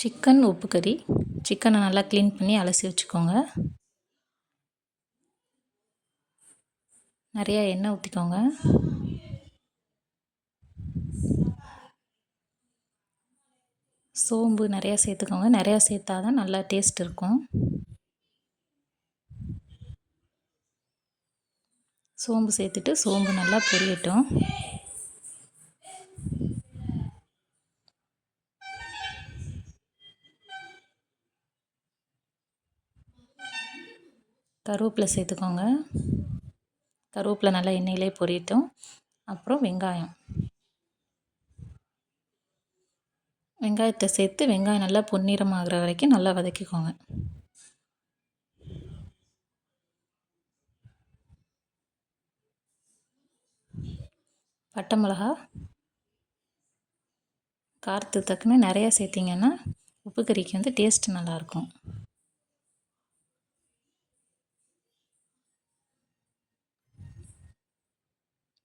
Chicken உப்பு கறி. சிக்கனை நல்லா க்ளீன் பண்ணி அலசி வச்சுக்கோங்க. நிறையா எண்ணெய் ஊற்றிக்கோங்க சோம்பு நிறையா சேர்த்துக்கோங்க. நிறையா சேர்த்தா தான் நல்லா டேஸ்ட் இருக்கும். சோம்பு சேர்த்துட்டு சோம்பு நல்லா பொரியட்டும். கருவேப்பிலை சேர்த்துக்கோங்க. கருவேப்பிலை நல்லா எண்ணெயிலே பொரியட்டும். அப்புறம் வெங்காயம். வெங்காயத்தை சேர்த்து வெங்காயம் நல்லா பொன்னிறமாகிற வரைக்கும் நல்லா வதக்கிக்கோங்க. பட்டை மிளகா காரத்துக்கு தக்குன்னு நிறையா சேர்த்திங்கன்னா உப்பு கறிக்கு வந்து டேஸ்ட் நல்லாயிருக்கும்.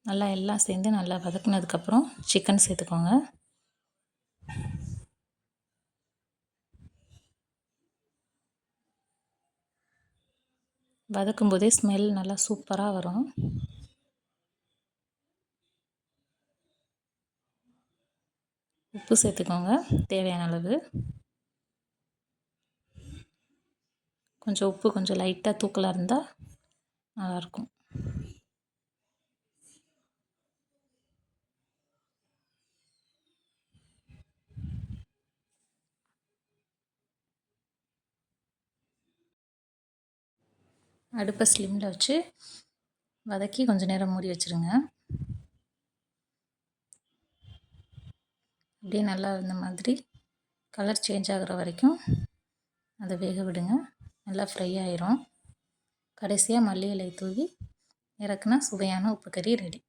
நல்லா எல்லாம் சேர்ந்து நல்லா வதக்குனதுக்கப்புறம் சிக்கன் சேர்த்துக்கோங்க. வதக்கும் போதே ஸ்மெல் நல்லா சூப்பராக வரும். உப்பு சேர்த்துக்கோங்க தேவையான அளவு. கொஞ்சம் உப்பு கொஞ்சம் லைட்டாக தூக்கலாக இருந்தால் நல்லாயிருக்கும் அடுப்பை ஸ்லிம்மில் வச்சு வதக்கி கொஞ்சம் நேரம் மூடி வச்சுருங்க. அப்படியே நல்லா இந்த மாதிரி கலர் சேஞ்ச் ஆகிற வரைக்கும் அதை வேக விடுங்க. நல்லா ஃப்ரை ஆயிரும். கடைசியாக மல்லி இலை தூவி இறக்குனா சுவையான உப்பு கறி ரெடி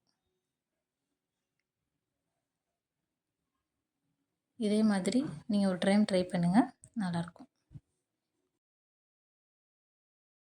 இதே மாதிரி நீங்கள் ஒரு டைம் ட்ரை பண்ணுங்கள் நல்லாயிருக்கும்